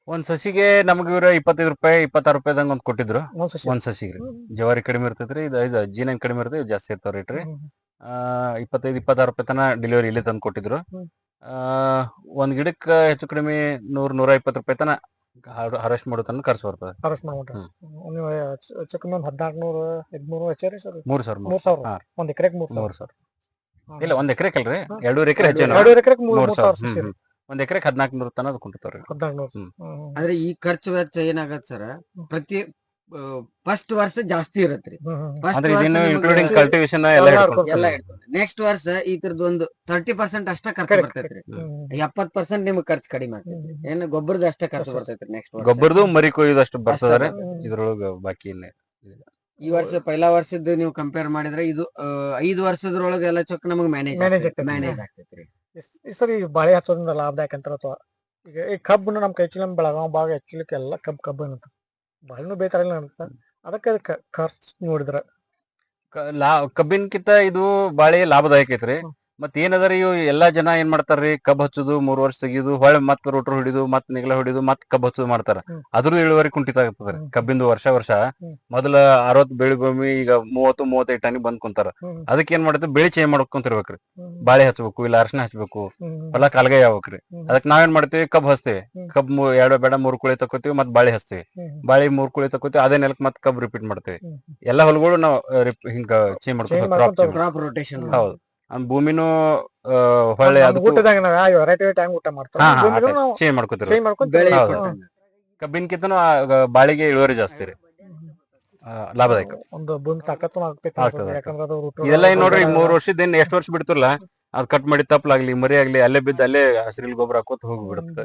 ಒಂದ್ ಸಸಿಗೆ ನಮ್ಗೆ ಇವ್ರ ಇಪ್ಪತ್ತೈದು ರೂಪಾಯಿ ಇಪ್ಪತ್ತಾರು ರೂಪಾಯಿದಂಗ ಒಂದ್ ಕೊಟ್ಟಿದ್ರು. ಒಂದ್ ಸಸಿ. ಒಂದ್ ಸಸಿಗೆ. ಜವಾರಿ ಕಡಿಮೆ ಇರ್ತೈತ್ರಿ ಇದು ಇದು ಜೀನ ಕಡಿಮೆ ಇರ್ತೈತಿ ಜಾಸ್ತಿ ಇರ್ತಾವ ರೇಟ್ ರೀ. ಆ ಇಪ್ಪತ್ತೈದು ಇಪ್ಪತ್ತಾರು ರೂಪಾಯಿ ತನ ಡೆಲಿವರಿ ಇಲ್ಲೇ ತಂದು ಕೊಟ್ಟಿದ್ರು. ಆ ಒಂದ್ ಗಿಡಕ್ಕೆ ಹೆಚ್ಚು ಕಡಿಮೆ ನೂರ್ ನೂರ ಇಪ್ಪತ್ತು ರೂಪಾಯಿ ತನ ಹಾರ್ವೆಸ್ಟ್ ಮಾಡೋ ತನಕ ಖರ್ಚು ಬರ್ತದೆ. ಹಾರ್ವೆಸ್ಟ್ ಮಾಡ್ಬಿಟ್ರೆ. ನೀವು ಹಚ್ಚಾರಿ ಸರ್? ಮೂರ್ ಸಾವಿರ ಮೂರ್ ಸಾವಿರ. ಒಂದ್ ಎಕರೆಗೆ ಮೂರ್ ಸಾವಿರ. ಮೂರ್ ಸಾವಿರ. ಇಲ್ಲ ಒಂದ್ ಎಕರೆ ಅಲ್ರಿ. ಎರಡೂವರೆ ಎಕರೆ ಹೆಚ್ಚು ಎರಡು ಎಕರೆಗೆ ಮೂರ್ ಮೂರ್ ಮೂರ್ ಸಾವಿರ. ಒಂದ್ ಎಕರೆಗೆ ಹದಿನಾಲ್ಕು ನೂರು ತನ ಅದು ಹ್ಮ್. ಹ್ಮ್. ಅಂದ್ರೆ ಈ ಖರ್ಚು ವೆಚ್ಚ ಏನಾಗತ್ ಸರ್ ಪ್ರತಿ ಫಸ್ಟ್ ವರ್ಷ ಜಾಸ್ತಿ ಇರತ್ರಿ. First ಅಂದ್ರೆ ವರ್ಷ ಇದನ್ನು ನಿಮ್ಗೆ ಇನ್ಕ್ಲೂಡಿಂಗ್ ಎಲ್ಲ ಕಲ್ಟಿವೇಶನ್ ಎಲ್ಲ ಎಲ್ಲ ಹಿಡ್ಕೊಂಡು ಎಲ್ಲ ನೆಕ್ಸ್ಟ್ ವರ್ಷ ಈ ತರದ್ ಒಂದು ತರ್ಟಿ ಪರ್ಸೆಂಟ್ ಅಷ್ಟ ಖರ್ಚು Correct, ಬರ್ತೈತ್ರಿ. ಎಪ್ಪತ್ ಪರ್ಸೆಂಟ್ ನಿಮ್ಗೆ ಖರ್ಚು ಕಡಿಮೆ ಆಗ್ತೈತಿ ಏನು ಗೊಬ್ಬರದ ಅಷ್ಟೇ ಖರ್ಚು. ಬರ್ತೈತ್ರಿ ನೆಕ್ಸ್ಟ್ ವರ್ಷ. ಗೊಬ್ಬರದು ಮರಿ ಕೊಯ್ಯೋದಷ್ಟು ಬರ್ತದಾರೆ. ಇದ್ರೊಳಗ ಬಾಕಿ ಇಲ್ಲ. ಈ ವರ್ಷ ಪೈಲಾ ವರ್ಷದ ನೀವು ಕಂಪೇರ್ ಮಾಡಿದ್ರೆ ಇದು ಆ, ಐದು ವರ್ಷದ್ರೊಳಗೆ ಎಲ್ಲ ಚೊಕ್ ನಮಗೆ ಮ್ಯಾನೇಜ್ Manage ಆಗ್ತೈತಿ. ಮ್ಯಾನೇಜ್ ಆಗ್ತೈತ್ರಿ. ಈ- ಸರಿ ಬಾಳೆ ಹಚ್ಚೋದ್ರಿಂದ ಲಾಭದಾಯಕ ಅಂತಾರ ಅಥವಾ ಈಗ ಈ ಕಬ್ಬನ್ನು ನಮ್ಮ ಕೈ ನಮ್ಮ ಬೆಳಗಾವ್ ಭಾಗ ಹೆಚ್ಚಲಿಕ್ಕೆ ಎಲ್ಲ ಕಬ್ಬು ಕಬ್ಬು ಏನಂತ ಬಾಳೆನೂ ಬೇಯ್ತಾರಿಲ್ಲ ಅಂತ. ಅದಕ್ಕೆ ಅದಕ್ಕೆ ಖರ್ಚು ನೋಡಿದ್ರ. ಲಾ ಕಬ್ಬಿನ್ಕಿಂತ ಇದು ಬಾಳೆ ಲಾಭದಾಯಕ ಐತ್ರಿ. ಮತ್ ಏನದರಿ ಇವು ಎಲ್ಲಾ ಜನ ಏನ್ ಮಾಡ್ತಾರ್ರಿ? ಕಬ್ಬ್ ಹಚ್ಚುದು ಮೂರ್ ವರ್ಷ ತೆಗಿಯುದು ಹೊಳೆ ಮತ್ ರೋಟರ್ ಹೊಡಿದು ಮತ್ ನಿಗಲ ಹೊಡಿದು ಮತ್ ಕಬ್ಬ್ ಹಚ್ಚುದು ಮಾಡ್ತಾರ. ಅದ್ರ ಅದ್ರದ್ದು ಇಳುವರಿ ಕುಂಠಿತ ಆಗ್ತದ್ರಿ. ಕಬ್ಬಿಂದು ವರ್ಷ ವರ್ಷ. ಮೊದಲ ಅರವತ್ ಬೆಳಿ ಭೂಮಿ ಈಗ ಮೂವತ್ತು ಮೂವತ್ತೈದು ಟನ್ ಬಂದ್ ಕುಂತಾರ. ಅದಕ್ಕೆ ಏನ್ ಮಾಡುತ್ತೆ ಬೆಳಿ ಚೇಂಜ್ ಮಾಡ್ಕೊಂತಿರ್ಬೇಕ್ರಿ. ಬಾಳೆ ಹಚ್ಬೇಕು ಇಲ್ಲ ಅರ್ಶನ ಹಚ್ಬೇಕು. ಹೊಲ ಕಾಲ್ಗೈ ಆಗ್ಬೇಕ್ರಿ. ಅದಕ್ ಅದಕ್ಕೆ ನಾವೇನ್ ಮಾಡ್ತೀವಿ? ಕಬ್ಬ್ ಹಚ್ತೇವಿ. ಕಬ್ ಎರಡು ಬೇಡ ಮೂರ್ ಕುಳಿ ತಕೋತೀವಿ ಮತ್ ಬಾಳೆ ಹಚ್ತೇವೆ. ಬಾಳೆ ಮೂರ್ ಕುಳಿ ತಕೋತೀವಿ ಅದೇ ನೆಲಕ್ ಮತ್ ಕಬ್ ರಿಪೀಟ್ ಮಾಡ್ತೇವಿ. ಎಲ್ಲಾ ಹೊಲಗಳು ನಾವು ಹಿಂಗ ಚೇಂಜ್ ಮಾಡ್ಕೊತೀವಿ ಹೌದು. ಆ ಭೂಮಿನೂ ಆ, ಹೊಳ್ಳಿ ನಮ್ಗ್ ಊಟದಾಗ ನಾವು ವೆರೈಟಿ ವೆರೈಟಿ ಹೆಂಗ್ ಊಟ ಅದೇ. ಚೇಂಜ್ ಚೇಂಜ್ ಬಾಳಿಗೆ ಇಳುವರಿ ಜಾಸ್ತಿ ರೀ. ಲಾಭದಾಯಕ. ಒಂದು ಭೂಮಿ ತಾಕತ್ತು ಆಗ್ತೈತಿ. ಯಾಕಂದ್ರೆ ಅದು ಇದೆಲ್ಲ ಏನ್ ನೋಡ್ರಿ ಮೂರ್ ವರ್ಷದ ಏನ್ ಎಷ್ಟ್ ವರ್ಷ ಬಿಡ್ತಿರಲ್ಲ ಅದ್ ಕಟ್ ಮಾಡಿ ತಪ್ಪಲಾಗ್ಲಿ ಮರಿ ಆಗ್ಲಿ ಅಲ್ಲೇ ಬಿದ್ದ ಅಲ್ಲೇ ಹಸಿರಿಲ್ ಗೊಬ್ಬರ ಹಾಕೋತ ಹೋಗ್ಬಿಡುತ್ತೆ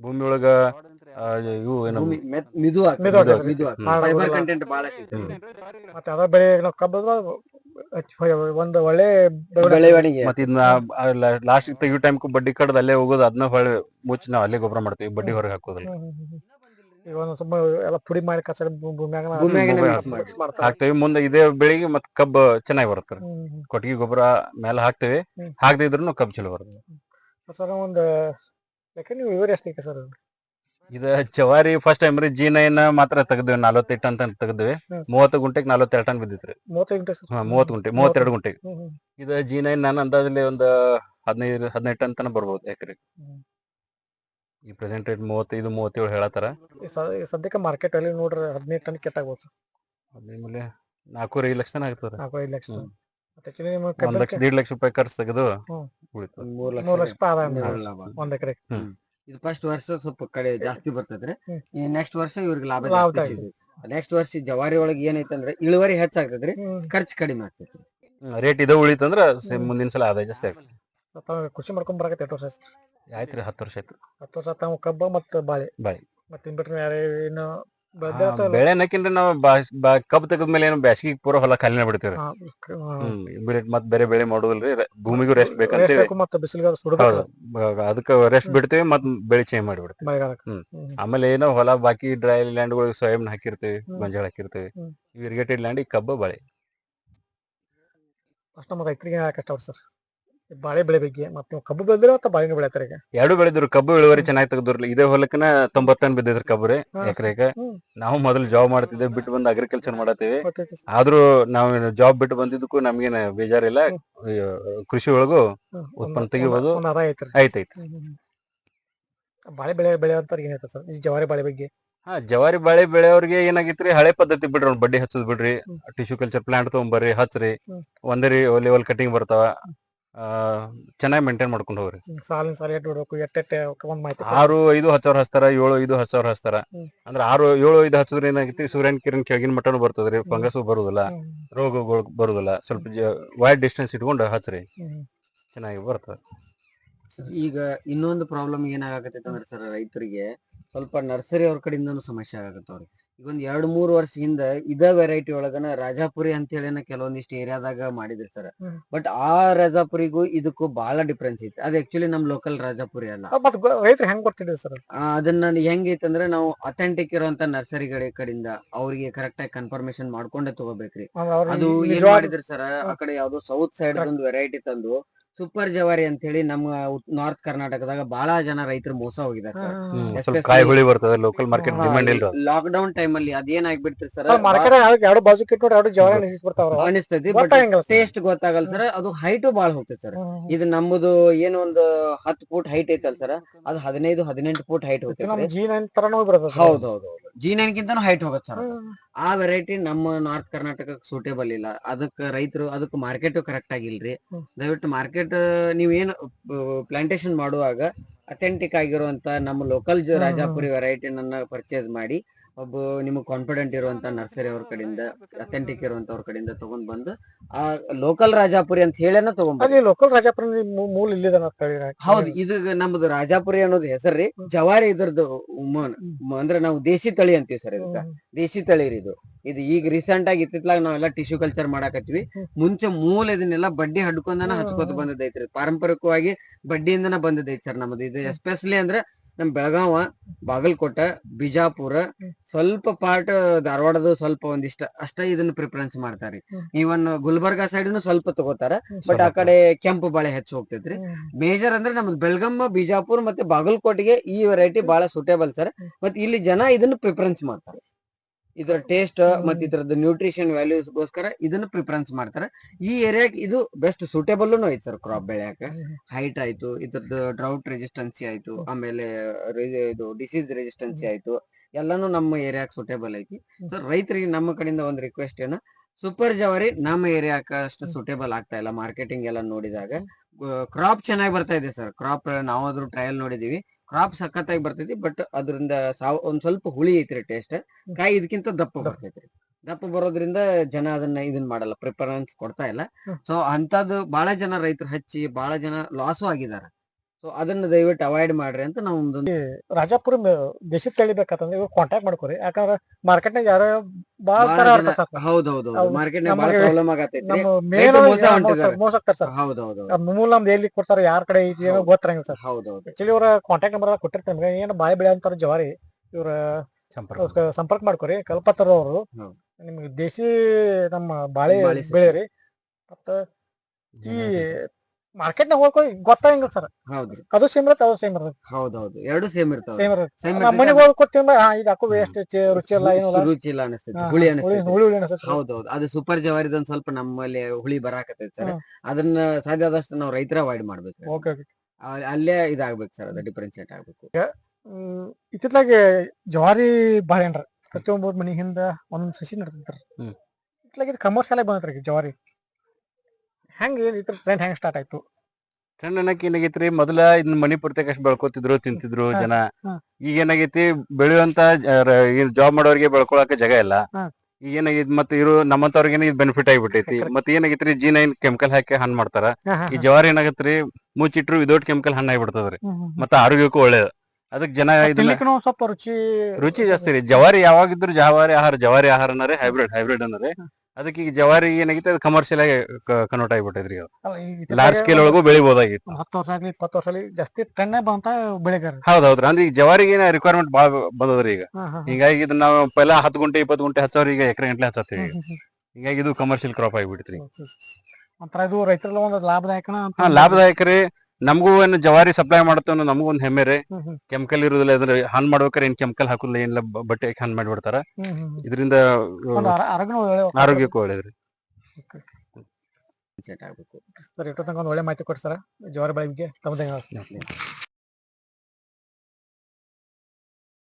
ಭೂಮಿ ಒಳಗ ಇವು ಏನು ಮಿದು ಮಿದು. ಫೈಬರ್ ಕಂಟೆಂಟ್ ಬಹಳ ಸಿಗ್ತದೆ. ಮತ್ತೆ ಅದ ಬೆಳೆ ಕಬ್ಬು ಒಂದು ಒಳ್ಳೆ ಬೆಳವಣಿಗೆ ಮತ್ತೆ ಮತ್ ಇದನ್ನ ಲಾಸ್ಟ್ ತೆಗಿಯೋ ಟೈಮ್ ಬಡ್ಡಿ ಕಡ್ದು ಅಲ್ಲೇ ಹೋಗೋದು ಅದನ್ನ ಹೊಳೆ ಮುಚ್ಚಿ ನಾವ್ ಅಲ್ಲೇ ಗೊಬ್ಬರ ಮಾಡ್ತೀವಿ ಬಡ್ಡಿ ಹೊರಗೆ ಹಾಕೋದಿಲ್ಲ ಒಂದು ಸ್ವಲ್ಪ ಎಲ್ಲ ಪುಡಿ ಮಾಡಿ ಕಸ ಭೂಮಿಯಾಗ. ಹಾಕ್ತೇವಿ ಮುಂದೆ ಇದೇ ಬೆಳಿಗ್ಗೆ ಮತ್ತೆ ಕಬ್ಬು ಚೆನ್ನಾಗಿ ಬರುತ್ತೆ. ಕೊಟ್ಟಿಗೆ ಗೊಬ್ಬರ ಮೇಲೆ ಹಾಕ್ತೇವೆ ಹಾಕದಿದ್ರು ಕಬ್ಬು ಚಲೋ ಬರುತ್ತೆ ಸರ್ ಒಂದು ಯಾಕೆ ನೀವು ಎಷ್ಟೈತೆ ಸರ್? ಇದ ಚವಾರಿ ಫಸ್ಟ್ ಟೈಮ್ ರೀ ಜಿ ನೈನ್ ಮಾತ್ರ ತೆಗೆದ್ವಿ ನಲವತ್ತೆಟ್ ಅಂತ ತೆಗೆದ್ವಿ. ಮೂವತ್ತು ಗುಂಟೆಗೆ ನಲವತ್ತೆರಡು ಟನ್ ಬಿದ್ದಿತ್ರಿ. ಹಾ ಮೂವತ್ತು ಗುಂಟೆ ಮೂವತ್ತೆರಡು ಗುಂಟೆಗೆ ಇದ ಜಿ ನೈನ್ ನಾನು ಅಂದಾಜಲ್ಲಿ ಒಂದು ಹದಿನೈದು ಹದಿನೆಂಟು ಟನ್ ತನಕ ಬರ್ಬೋದು ಎಕರೆ. ಈ ಪ್ರೆಸೆಂಟ್ ರೇಟ್ ಮೂವತ್ತೈದು ಮೂವತ್ತೇಳು ಹೇಳತ್ತಾರ. ಸದ್ಯಕ್ಕೆ ಮಾರ್ಕೆಟ್ ಅಲ್ಲಿ ನೋಡ್ರಿ ಹದಿನೈದು ಟನ್ ಕೆಟ್ಟಾಗ್ಬೋದು ಸರ್. ಆಮೇಲೆ ನಾಲ್ಕೂವರೆ ಐದು ಲಕ್ಷ ತನಕ ಆಗ್ತದೆ. ನಾಲ್ಕು ಐದು ಲಕ್ಷ. ಒಂದ್ ಲಕ್ಷ ದೇಡ್ ಲಕ್ಷ ರೂಪಾಯಿ ಖರ್ಚು ತೆಗೆದು ಮೂರ್ ಲಕ್ಷ ರೂಪಾಯಿ ಆದಾಯ. ಒಂದ್ ಎಕರೆ ಇದು ಫಸ್ಟ್ ವರ್ಷ ಸ್ವಲ್ಪ ಕಡೆ ಜಾಸ್ತಿ ಬರ್ತದ್ರಿ ಈ ನೆಕ್ಸ್ಟ್ ವರ್ಷ ಇವ್ರಿಗೆ ಲಾಭ. ಜಾಸ್ತಿ ನೆಕ್ಸ್ಟ್ ವರ್ಷ ಜವಾರಿ ಒಳಗೆ ಏನೈತಂದ್ರೆ ಇಳುವರಿ ಹೆಚ್ಚಾಗ್ತದ್ರಿ ಖರ್ಚು ಕಡಿಮೆ ಆಗ್ತೈತಿ ರೇಟ್ ಇದು ಉಳಿತಂದ್ರ ಮುಂದಿನ ಸಲ ಆದಾಯ ಜಾಸ್ತಿ ಆಗ್ತದೆ ತಾವು ಕೃಷಿ ಮಾಡ್ಕೊಂಡ್ ಬರಕತ್ತೆ ಎಷ್ಟು ವರ್ಷ ಆಯ್ತು? ಆಯ್ತ್ರಿ ಹತ್ತು ವರ್ಷ ಆಯ್ತು. ಹತ್ತು ವರ್ಷ ತಾವು ಕಬ್ಬ ಮತ್ತೆ ಬಾಳೆ. ಬಾಳೆ. ಮತ್ತೆ ಇನ್ಬಿಟ್ರೆ ಯಾರು ಅಥವಾ ಬೆಳೆ ಅನ್ನಕ್ಕಿಂತ ನಾವು ಕಬ್ಬು ತೆಗದ ಮೇಲೆ ಏನು ಬ್ಯಾಸಿಗೆ ಪೂರ ಹೊಲ ಖಾಲಿನ ಬಿಡ್ತೀವಿ ಇಮಿಡಿಯೇಟ್ ಮತ್ ಬೇರೆ ಬೆಳೆ ಮಾಡೋದಿಲ್ರಿ ಭೂಮಿಗೂ ರೆಸ್ಟ್ ಬೇಕಂತ ಅದಕ್ಕ ರೆಸ್ಟ್ ಬಿಡ್ತೇವೆ ಮತ್ ಬೆಳೆ ಚೇಂಜ್ ಮಾಡಿಬಿಡ್ತೇವೆ. ಆಮೇಲೆ ಏನೋ ಹೊಲ ಬಾಕಿ ಡ್ರೈ ಲ್ಯಾಂಡ್ಗಳಿಗೆ ಸೋಯಾಬಿನ್ ಹಾಕಿರ್ತೇವೆ. ಗೊಂಜಾಳ ಹಾಕಿರ್ತೇವೆ. ಇರಿಗೇಟೆಡ್ ಲ್ಯಾಂಡ್ ಈ ಕಬ್ಬ ಬಾಳೆ ಅಷ್ಟ ರೈತರಿಗೆ ಸರ್. ಬಾಳೆ ಬೆಳೆ ಬಗ್ಗೆ ಮತ್ತೆ ನೀವು ಕಬ್ಬು ಬೆಳೆದ್ರೆ ಅಥವಾ ಬಾಳೆ ಬೆಳೆತಾರೆ ಈಗ? ಎರಡು ಬೆಳೆದ್ರು ಕಬ್ಬು ಇಳುವರಿ ಚೆನ್ನಾಗಿ ತೆಗೆದ್ರಲ್ಲ ಇದೇ ಹೊಲಕ್ಕನ ತೊಂಬತ್ ಟನ್ ಬಿದ್ದಿದ್ರು ಕಬ್ಬು ರೀ ಎಕರೆಗೆ. ನಾವು ಮೊದಲು ಜಾಬ್ ಮಾಡ್ತಿದ್ದೇವೆ ಬಿಟ್ಟು ಬಂದು ಅಗ್ರಿಕಲ್ಚರ್ ಮಾಡತ್ತೀವಿ. ಆದ್ರೂ ನಾವು ಜಾಬ್ ಬಿಟ್ಟು ಬಂದಿದ್ದಕ್ಕೂ ನಮ್ಗೇನ ಬೇಜಾರಿಲ್ಲ. ಕೃಷಿ ಒಳಗು ಉತ್ಪನ್ನ ತೆಗಿಬಹುದು ತೆಗಿಬೋದು. ಹ್ಮ್. ಬಾಳೆ ಬೆಳೆ ಬೆಳೆಯಂತ ಏನೈತೆ ಸರ್? ಈ ಜವಾರಿ ಬಾಳೆ ಬಗ್ಗೆ. ಹಾ ಜವಾರಿ ಬಾಳೆ ಬೆಳೆಯವ್ರಿಗೆ ಏನಾಗಿತ್ರಿ? ಹಳೆ ಪದ್ಧತಿ ಬಿಡ್ರಿ ಅವ್ನ್ ಬಡ್ಡಿ ಹಚ್ಚದ್ ಬಿಡ್ರಿ. ಟಿಶ್ಯೂ ಕಲ್ಚರ್ ಪ್ಲಾಂಟ್ ತಗೊಂಬರ್ರಿ ಹಚ್ರಿ. ಒಂದೇ ಲೆವೆಲ್ ಕಟಿಂಗ್ ಬರ್ತಾವ. ಚೆನ್ನಾಗಿ ಮೇಂಟೈನ್ ಮಾಡ್ಕೊಂಡು ಹೋಗ್ರಿ. ಸಾಲಿನ ಸಾಲ ಎಟ್ಟು ಬಿಡ್ಬೇಕು? ಎಟ್ಟೆಟ್ಟೆ ಒಂದ್ ಮಾಹಿತಿ. ಆರು ಐದು ಹತ್ತು ಸಾವಿರ ಹಚ್ತಾರ ಏಳು ಐದು ಹತ್ತು ಸಾವಿರ ಹಚ್ತಾರ. ಅಂದ್ರ ಆರು ಏಳು ಐದು ಹಚ್ಚಿದ್ರೆ ಏನಾಗೈತಿ? ಸೂರ್ಯನ ಕಿರಣ್ ಕೆಳಗಿನ ಮಟ್ಟನು ಬರ್ತದ್ರಿ. ಫಂಗಸ್ ಬರುದಿಲ್ಲ ರೋಗಗಳು ಬರುದಿಲ್ಲ. ಸ್ವಲ್ಪ ವೈಡ್ ಡಿಸ್ಟೆನ್ಸ್ ಇಟ್ಕೊಂಡು ಹಚ್ಚ್ರಿ ಚೆನ್ನಾಗಿ ಬರ್ತದ. ಈಗ ಇನ್ನೊಂದು ಪ್ರಾಬ್ಲಮ್ ಏನಾಗತ್ತೆ ಅಂದ್ರೆ ಸರ್ ರೈತರಿಗೆ ಸ್ವಲ್ಪ ನರ್ಸರಿ ಅವ್ರ ಕಡೆಯಿಂದನು ಸಮಸ್ಯೆ ಆಗತ್ತವ್ರಿ ಈಗ ಒಂದ್ ಎರಡ್ ಮೂರ್ ವರ್ಷ ಹಿಂದ ಇದ ವೆರೈಟಿ ಒಳಗನ ರಾಜಾಪುರಿ ಅಂತ ಹೇಳಿ ಕೆಲವೊಂದಿಷ್ಟು ಏರಿಯಾದಾಗ ಮಾಡಿದ್ರಿ ಸರ್. ಬಟ್ ಆ ರಾಜಾಪುರಿಗೂ ಇದಕ್ಕೂ ಬಹಳ ಡಿಫ್ರೆನ್ಸ್ ಐತಿ. ಅದ್ ಆಕ್ಚುಲಿ ನಮ್ ಲೋಕಲ್ ರಾಜಾಪುರಿ ಅಲ್ಲ. ರೈತರು ಹೆಂಗ್ ಗೊತ್ತಿದೆ ಸರ್ ಅದನ್ನ ಹೆಂಗೈತಂದ್ರೆ ನಾವು ಅಥೆಂಟಿಕ್ ಇರುವಂತ ನರ್ಸರಿಗಳ ಕಡೆಯಿಂದ ಅವ್ರಿಗೆ ಕರೆಕ್ಟ್ ಆಗಿ ಕನ್ಫರ್ಮೇಶನ್ ಮಾಡ್ಕೊಂಡೆ ತಗೋಬೇಕ್ರಿ. ಅದು ಏನ್ ಮಾಡಿದ್ರಿ ಸರ್ ಆ ಕಡೆ ಯಾವ್ದೋ ಸೌತ್ ಸೈಡ್ ಒಂದು ವೆರೈಟಿ ತಂದು ಸೂಪರ್ ಜವಾರಿ ಅಂತ ಹೇಳಿ ನಮ್ಮ ನಾರ್ತ್ ಕರ್ನಾಟಕದಾಗ ಬಹಳ ಜನ ರೈತರು ಮೋಸ ಹೋಗಿದ್ದಾರೆ ಲೋಕಲ್ ಮಾರ್ಕೆಟ್ ಹಾ, ಡಿಮ್ಯಾಂಡ್ ಇಲ್ಲ ಲಾಕ್ ಡೌನ್ ಟೈಮ್ ಅಲ್ಲಿ ಅದೇನ್ ಆಗ್ಬಿಡ್ತಾರೆ ಸರ್? ಮಾರ್ಕೆಟ್ ಎರಡು ಬಾಜು ಕಿಟ್ ನೋಡಿ ಎರಡು ಜವಾರಿ ನಿಲ್ಲಿಸ್ಬಿಡ್ತಾವ್ರ ಅನಿಸ್ತೈತಿ ಬಟ್ ಗೊತ್ತಾಗಂಗಿಲ್ಲ ಟೇಸ್ಟ್ ಗೊತ್ತಾಗಲ್ಲ ಸರ್. ಅದು ಹೈಟ್ ಬಾಳ ಹೋಗ್ತದೆ ಸರ್. ಇದು ನಮ್ಮದು ಏನು ಒಂದು ಹತ್ತು ಫೂಟ್ ಹೈಟ್ ಐತಲ್ ಸರ್. ಅದು ಹದಿನೈದು ಹದಿನೆಂಟು ಫೂಟ್ ಹೈಟ್ ಹೋಗ್ತದೆ ಹೌದು ಹೌದು ಜಿ ನೈನ್ ಗಿಂತನೂ ಹೈಟ್ ಹೋಗುತ್ತೆ ಸರ್ ಆ ವೆರೈಟಿ ನಮ್ಮ ನಾರ್ತ್ ಕರ್ನಾಟಕಕ್ಕೆ ಸೂಟೇಬಲ್ ಇಲ್ಲ ಅದಕ್ಕೆ ರೈತರು ಅದಕ್ಕೆ ಮಾರ್ಕೆಟ್ ಕರೆಕ್ಟ್ ಆಗಿಲ್ರಿ. ದಯವಿಟ್ಟು ಮಾರ್ಕೆಟ್ ನೀವೇನು ಪ್ಲಾಂಟೇಶನ್ ಮಾಡುವಾಗ ಅಥೆಂಟಿಕ್ ಆಗಿರುವಂತ ನಮ್ಮ ಲೋಕಲ್. ರಾಜಾಪುರಿ ವೆರೈಟಿ ನನ್ನ ಪರ್ಚೇಸ್ ಮಾಡಿ ಒಬ್ಬ ನಿಮಗೆ ಕಾನ್ಫಿಡೆಂಟ್ ಇರುವಂತ ನರ್ಸರಿ ಅವ್ರ ಕಡೆಯಿಂದ ಅಥೆಂಟಿಕ್ ಇರುವಂತವ್ರ ಕಡೆಯಿಂದ ತಗೊಂಡ್ ಬಂದು ಆ ಲೋಕಲ್ ರಾಜಾಪುರಿ ಅಂತ ಹೇಳೇನ ತಗೊಂಡ್ ಅಲ್ಲಿ ಲೋಕಲ್ ರಾಜಾಪುರಿ ಮೂಲ ಇಲ್ಲಿದ ಹೌದು ಇದು ನಮ್ದು ರಾಜಾಪುರಿ ಅನ್ನೋದು ಹೆಸರ್ರಿ ಜವಾರಿ ಇದ್ರದ್ದು ಅಂದ್ರೆ ನಾವು ದೇಶಿ ತಳಿ ಅಂತೀವಿ ಸರ್ ಇದಕ್ಕ. ದೇಶಿ ತಳಿ ಇದು. ಇದು ಈಗ ರೀಸೆಂಟ್ ಆಗಿ ಇತ್ತಿತ್ಲಾಗ ನಾವೆಲ್ಲ ಟಿಶ್ಯೂ ಕಲ್ಚರ್ ಮಾಡಾಕತ್ವಿ ಮುಂಚೆ ಮೂಲ ಇದನ್ನೆಲ್ಲ ಬಡ್ಡಿ ಹಡ್ಕೊಂಡನ ಹಚ್ಕೊತ. ಬಂದದೈತ್ರಿ ಪಾರಂಪರಿಕವಾಗಿ ಬಡ್ಡಿಯಿಂದನ ಬಂದದೈತಿ ಸರ್ ನಮ್ದು. ಇದು ಎಸ್ಪೆಷಲಿ ಅಂದ್ರೆ ನಮ್ ಬೆಳಗಾವ ಬಾಗಲಕೋಟ ಬಿಜಾಪುರ ಸ್ವಲ್ಪ ಪಾರ್ಟ್ ಧಾರವಾಡದ ಸ್ವಲ್ಪ ಒಂದಿಷ್ಟ ಅಷ್ಟ ಇದನ್ನ ಪ್ರಿಫರೆನ್ಸ್ ಮಾಡ್ತಾರಿ. ಈವನ್ ಇವನ್ ಗುಲ್ಬರ್ಗಾ ಸೈಡ್ನು ಸ್ವಲ್ಪ ತಗೋತಾರ ಬಟ್ ಆ ಕಡೆ ಕೆಂಪು ಬಾಳೆ ಹೆಚ್ಚು ಹೋಗ್ತೈತ್ರಿ. ಮೇಜರ್ ಅಂದ್ರೆ ನಮ್ದು ಬೆಳಗಮ್ಮ ಬಿಜಾಪುರ್ ಮತ್ತೆ ಬಾಗಲಕೋಟೆಗೆ ಈ ವೆರೈಟಿ ಬಹಳ ಸೂಟೇಬಲ್ ಸರ್. ಮತ್ತೆ ಇಲ್ಲಿ ಜನ ಇದನ್ನ ಪ್ರಿಫರೆನ್ಸ್ ಮಾಡ್ತಾರೆ. ಇದರ ಟೇಸ್ಟ್. ಮತ್ತೆ ಇದರದ ನ್ಯೂಟ್ರಿಷನ್ ವ್ಯಾಲ್ಯೂಸ್ ಗೋಸ್ಕರ ಇದನ್ನ ಪ್ರಿಫರೆನ್ಸ್ ಮಾಡ್ತಾರೆ. ಈ ಏರಿಯಾಕ್ ಇದು ಬೆಸ್ಟ್ ಸೂಟೇಬಲ್ ಐತಿ ಸರ್ ಕ್ರಾಪ್ ಬೆಳೆಯಾಕ. ಹೈಟ್ ಆಯ್ತು ಇದ್ರದ್ದು ಡ್ರೌಟ್ ರೆಜಿಸ್ಟೆನ್ಸಿ ಆಯ್ತು ಆಮೇಲೆ ಇದು ಡಿಸೀಸ್ ರೆಜಿಸ್ಟೆನ್ಸಿ ಆಯ್ತು ಎಲ್ಲಾನು ನಮ್ಮ ಏರಿಯಾಕ್ ಸೂಟೇಬಲ್ ಐತಿ. ಸರ್ ರೈತರಿಗೆ ನಮ್ಮ ಕಡೆಯಿಂದ ಒಂದು ರಿಕ್ವೆಸ್ಟ್ ಏನ ಸೂಪರ್ ಜವಾರಿ ನಮ್ಮ ಏರಿಯಾಕ ಅಷ್ಟು ಸೂಟೇಬಲ್ ಆಗ್ತಾ ಇಲ್ಲ ಮಾರ್ಕೆಟಿಂಗ್ ಎಲ್ಲ ನೋಡಿದಾಗ. ಕ್ರಾಪ್ ಚೆನ್ನಾಗಿ ಬರ್ತಾ ಇದೆ ಸರ್ ಕ್ರಾಪ್ ನಾವಾದ್ರೂ ಟ್ರಯಲ್ ನೋಡಿದೀವಿ. ಕ್ರಾಪ್ ಸಖತ್ತಾಗಿ ಬರ್ತೈತಿ ಬಟ್ ಅದರಿಂದ ಸಾವ್ ಒಂದ್ ಸ್ವಲ್ಪ ಹುಳಿ ಐತ್ರಿ ಟೇಸ್ಟ್ ಕಾಯಿ ಇದಕ್ಕಿಂತ ದಪ್ಪ ಬರ್ತೈತ್ರಿ ದಪ್ಪ ಬರೋದ್ರಿಂದ ಜನ ಅದನ್ನ ಇದನ್ ಮಾಡಲ್ಲ ಪ್ರಿಫರೆನ್ಸ್ ಕೊಡ್ತಾ ಇಲ್ಲ. ಸೊ ಅಂತದ್ದು ಬಹಳ ಜನ ರೈತರು ಹಚ್ಚಿ ಬಹಳ ಜನ ಲಾಸು ಆಗಿದ್ದಾರೆ ಸೊ ಅದನ್ನ ದಯವಿಟ್ಟು ಅವಾಯ್ಡ್ ಮಾಡ್ರಿ ಅಂತ ನಾವು ಒಂದು ರಾಜಾಪುರ ದೇಶಿ ತಳಿ ಇವಾಗ ಕಾಂಟ್ಯಾಕ್ಟ್ ಮಾಡ್ಕೊರಿ. ಯಾಕಂದ್ರೆ ಮಾರ್ಕೆಟ್ ನಾಗ ಯಾರೋ ಬಾಳ ತರ ಹೌದೌದು ಹೌದು. ಮಾರ್ಕೆಟ್ ಬಹಳ ನಮಗೆ- ಪ್ರಾಬ್ಲಮ್ ಆಗತೈತಿ. ನಮ್ಮ ರೈತ ಮೇನ್ ಮೋಸ ಆಗ್ತಾರೆ ಮೋಸ ಆಗ್ತಾರ ಸರ್. ಹೌದೌದು ಮೂಲ ನಮ್ದು ಎಲ್ಲಿ ಕೊಡ್ತಾರ ಯಾರ ಕಡೆ ಐತಿ ಏನೋ ಹೌದು. ಗೊತ್ತಿರಂಗಿಲ್ಲ ಸರ್. ಹೌದೌದು. ಆಕ್ಚುಲಿ ಇವರ ಕಾಂಟ್ಯಾಕ್ಟ್ ನಂಬರ್ ಕೊಟ್ಟಿರ್ತಾರೆ ಏನು ಬಾಯಿ ಬೆಳೆ ಅಂತಾರ ಜವಾರಿ ಇವ್ರ ಸಂಪರ್ಕ ಮಾಡ್ಕೊರಿ. ಕಲ್ಪತರವರು ನಿಮಗೆ ಹೌದು. ನಿಮ್ಗೆ ದೇಶಿ ನಮ್ಮ ಬಾಳೆ ಬೆಳೆರಿ ಸಸಿ. ಬೆಳೆ ರೀ ಮತ್ತ ಈ ಮಾರ್ಕೆಟ್ ನಾಗ ಹೋಗಿ ಗೊತ್ತಾಗಂಗಿಲ್ಲ ಸರ್ ಹೌದು. ಅದು ಸೇಮ್ ಇರುತ್ತೆ ಅದು ಸೇಮ್ ಇರುತ್ತೆ. ಹೌದು ಎರಡು ಸೇಮ್ ಇರ್ತಾವ ಸೇಮ್ ಇರುತ್ತೆ. Same ನಮ್ಮ ಮನೆಗೆ ಹೋಗಿ ಕೊಟ್ಟಿಂದ ಹಾ ಇದು ಹಾಕೋ ವೇಸ್ಟ್ ರುಚಿ ಇಲ್ಲ ಏನು ಇಲ್ಲ. ರುಚಿ ಇಲ್ಲ ಅನಿಸ್ತೈತಿ ಹಾ, ಹುಳಿ ಹುಳಿ ಅನಿಸ್ತೈತಿ. ಹುಳಿ ಹುಳಿ ಅನ್ಸುತ್ತೆ. ಹೌದು ಅದು ಸೂಪರ್ ಜವಾರಿದ ಒಂದ್ ಸ್ವಲ್ಪ ನಮ್ಮಲ್ಲಿ ಹುಳಿ ಬರಾಕತೈತಿ ಸರ್. ಹಾ. ಅದನ್ನ ಸಾಧ್ಯ ಆದಷ್ಟು ನಾವು ರೈತರ ಅವಾಯ್ಡ್ ಮಾಡ್ಬೇಕು ಓಕೆ ಓಕೆ ಅಲ್ಲೇ ಇದಾಗ್ಬೇಕು ಸರ್ ಅದು ಡಿಫ್ರೆನ್ಶಿಯೇಟ್ ಆಗ್ಬೇಕು. ಹ್ಮ್, ಇತ್ತಿತ್ಲಾಗೆ ಜವಾರಿ ಬಾಳೆ ಏನ್ರ ಪ್ರತಿಯೊಬ್ಬರ ಮನಿ ಹಿಂದ ಒಂದೊಂದ್ ಸಸಿ ನಡ್ತಿರ್ತಾರ ಹ್ಮ್. ಇತ್ಲಾಗ ಇದು ಕಮರ್ಷಿಯಲ್ ಆಗಿ ಬಂದೈತ್ರಿ ಜವಾರಿ. ಹೆಂಗ್ ಏನ್ ಇದ್ರ ಟ್ರೆಂಡ್ ಹೆಂಗ್ ಸ್ಟಾರ್ಟ್ ಆಯ್ತು? ಟ್ರೆಂಡ್ ಅನ್ನಕ್ ಏನಾಗೈತ್ರಿ? ಮೊದಲ ಇದನ್ನ ಮನಿ ಪುರ್ತೇಕ ಅಷ್ಟ್ ಬೆಳ್ಕೊತಿದ್ರು ತಿಂತಿದ್ರು ಜನ. ಈಗ ಏನಾಗೈತಿ? ಬೆಳೆಯುವಂತ ಜಾಬ್ ಮಾಡೋರಿಗೆ ಬೆಳ್ಕೊಳಕ ಜಾಗ ಇಲ್ಲ. ಈಗ ಏನಾಗೈತಿ ಮತ್ತೆ ಇರೋ ನಮ್ಮಂತವ್ರಿಗೆ ಇದು ಬೆನಿಫಿಟ್ ಆಗಿಬಿಟ್ಟೈತಿ. ಮತ್ತೆ ಏನಾಗೈತ್ರಿ? ಜಿ ನೈನ್ ಕೆಮಿಕಲ್ ಹಾಕಿ ಹಣ್ಣು ಮಾಡ್ತಾರ. ಈ. ಜವಾರಿ ಏನಾಗತ್ರಿ? ಮುಚ್ಚಿಟ್ರು ವಿದೌಟ್ ಕೆಮಿಕಲ್ ಹಣ್ಣು ಆಗಿಬಿಡ್ತದ್ರಿ. ಮತ್ತೆ ಆರೋಗ್ಯಕ್ಕೂ ಒಳ್ಳೇದು. ಅದಕ್ಕೆ ಜನ ಸ್ವಲ್ಪ ರುಚಿ ರುಚಿ ಜಾಸ್ತಿ ರೀ. ಜವಾರಿ ಯಾವಾಗಿದ್ರು ಜವಾರಿ ಆಹಾರ ಜವಾರಿ ಆಹಾರ ಅನ್ನರೇ ಹೈಬ್ರಿಡ್ ಹೈಬ್ರಿಡ್ ಅನ್ನರೇ ಅದಕ್ಕೆ ಈಗ ಜವಾರಿ ಏನಾಗಿತ್ತು ಅದು ಕಮರ್ಷಿಯಲ್ ಆಗಿ ಕನ್ವರ್ಟ್ ಆಗಿಬಿಟ್ಟೈತ್ರಿ ಅಲ್ಲ, ಲಾರ್ಜ್ ಸ್ಕೇಲ್ ಒಳಗೂ ಬೆಳಿಬಹುದಾಗಿತ್ತು ಹತ್ತು ವರ್ಷ ಆಗ್ಲಿ ಇಪ್ಪತ್ತು ವರ್ಷ ಆಗ್ಲಿ ಜಾಸ್ತಿ ಟ್ರೆಂಡ್ ಬಂತ ಬೆಳೆಗಾರ ಹೌದ್ ಹೌದ್ರಿ ಅಂದ್ರೆ ಈಗ ಜವಾರಿಗೆ ಏನ ರಿಕ್ವೈರ್ಮೆಂಟ್ ಬಾಳ ಬಂದದ್ರಿ ಈಗ. ಹಿಂಗಾಗಿ ಇದನ್ನ ನಾವು ಪೆಲ್ಲ ಹತ್ತು ಗುಂಟೆ ಇಪ್ಪತ್ತು ಗುಂಟೆ ಹಚ್ಚೋರ್ ಈಗ ಎಕರೆ ಗಂಟೆ ಹಚ್ಚತ್ತೀವಿ. ಹಿಂಗಾಗಿ ಇದು ಕಮರ್ಷಿಯಲ್ ಕ್ರಾಪ್ ಆಗಿಬಿಡ್ತ್ರಿ. ಒಂಥರ ಇದು ರೈತರೆಲ್ಲ ಒಂದು ಹಾ ಲಾಭದಾಯಕ ರೀ ನಮಗೂ ಏನು ಜವಾರಿ ಸಪ್ಲೈ ಮಾಡುತ್ತೆ ಅನ್ನೋ ನಮಗೂ ಒಂದು ಹೆಮ್ಮೆ ರೀ. ಕೆಮಿಕಲ್ ಇರುದಿಲ್ಲ ಅದ್ರ ಹಾನ್ ಮಾಡ್ಬೇಕಾರೆ ಏನ್ ಕೆಮಿಕಲ್ ಹಾಕುದಿಲ್ಲ ಏನಿಲ್ಲ ಬಟ್ಟೆ ಹಾನ್ ಮಾಡಿಬಿಡ್ತಾರ. ಇದರಿಂದ ಆರೋಗ್ಯಕ್ಕೂ ಒಳ್ಳೇದ್ರಿ. ಸರ್ ಇಟ್ಟು ತನಕ ಒಂದು ಒಳ್ಳೆ ಮಾಹಿತಿ ಕೊಡಿ ಸರ್ ಜವಾರಿ ಬೆಳೆ ಬಗ್ಗೆ ತಮ್ಮದೇ